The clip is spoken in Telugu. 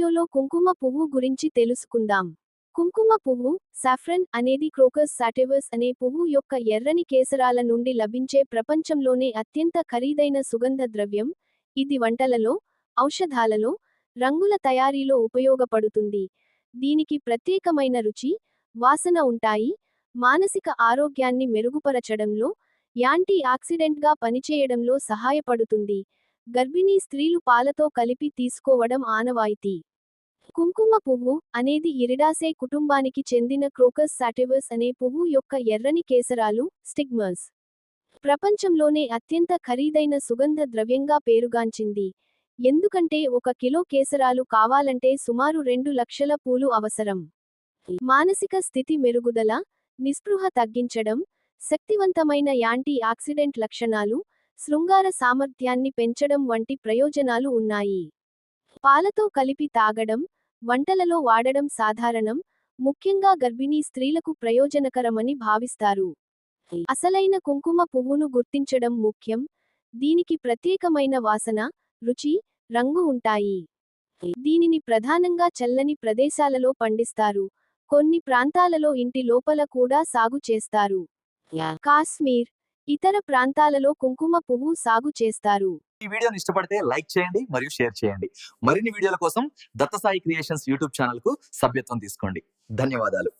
వీడియోలో కుంకుమ పువ్వు గురించి తెలుసుకుందాం. కుంకుమ పువ్వు సాఫ్రన్ అనేది క్రోకస్ సాటెవస్ అనే పువ్వు యొక్క ఎర్రని కేసరాల నుండి లభించే ప్రపంచంలోనే అత్యంత ఖరీదైన సుగంధ ద్రవ్యం. ఇది వంటలలో ఔషధాలలో రంగుల తయారీలో ఉపయోగపడుతుంది. దీనికి ప్రత్యేకమైన రుచి వాసన ఉంటాయి. మానసిక ఆరోగ్యాన్ని మెరుగుపరచడంలో యాంటీ ఆక్సిడెంట్గా పనిచేయడంలో సహాయపడుతుంది. గర్భిణీ స్త్రీలు పాలతో కలిపి తీసుకోవడం ఆనవాయితీ. కుంకుమ పువ్వు అనేది ఇరిడాసే కుటుంబానికి చెందిన క్రోకస్ సాటివస్ అనే పువ్వు యొక్క ఎర్రని కేసరాలు స్టిగ్మస్. ప్రపంచంలోనే అత్యంత ఖరీదైన సుగంధ ద్రవ్యంగా పేరుగాంచింది. ఎందుకంటే ఒక కిలో కేసరాలు కావాలంటే సుమారు రెండు లక్షల పూలు అవసరం. మానసిక స్థితి మెరుగుదల నిస్పృహ తగ్గించడం శక్తివంతమైన యాంటీ ఆక్సిడెంట్ లక్షణాలు శృంగార సామర్థ్యాన్ని పెంచడం వంటి ప్రయోజనాలు ఉన్నాయి. పాలతో కలిపి తాగడం వంటలలో వాడడం సాధారణం ముఖ్యంగా గర్భిణీ స్త్రీలకు ప్రయోజనకరమని భావిస్తారు. అసలైన కుంకుమ పువ్వును గుర్తించడం ముఖ్యం దీనికి ప్రత్యేకమైన వాసన రుచి రంగు ఉంటాయి. దీనిని ప్రధానంగా చల్లని ప్రదేశాలలో పండిస్తారు కొన్ని ప్రాంతాలలో ఇంటి లోపల కూడా సాగు చేస్తారు. కాశ్మీర్ ఇతర ప్రాంతాలలో కుంకుమ పువ్వు సాగు చేస్తారు. ఈ వీడియోని ఇష్టపడితే లైక్ చేయండి మరియు షేర్ చేయండి. మరిన్ని వీడియోల కోసం దత్తసాయి క్రియేషన్స్ యూట్యూబ్ ఛానల్కు సభ్యత్వం తీసుకోండి. ధన్యవాదాలు.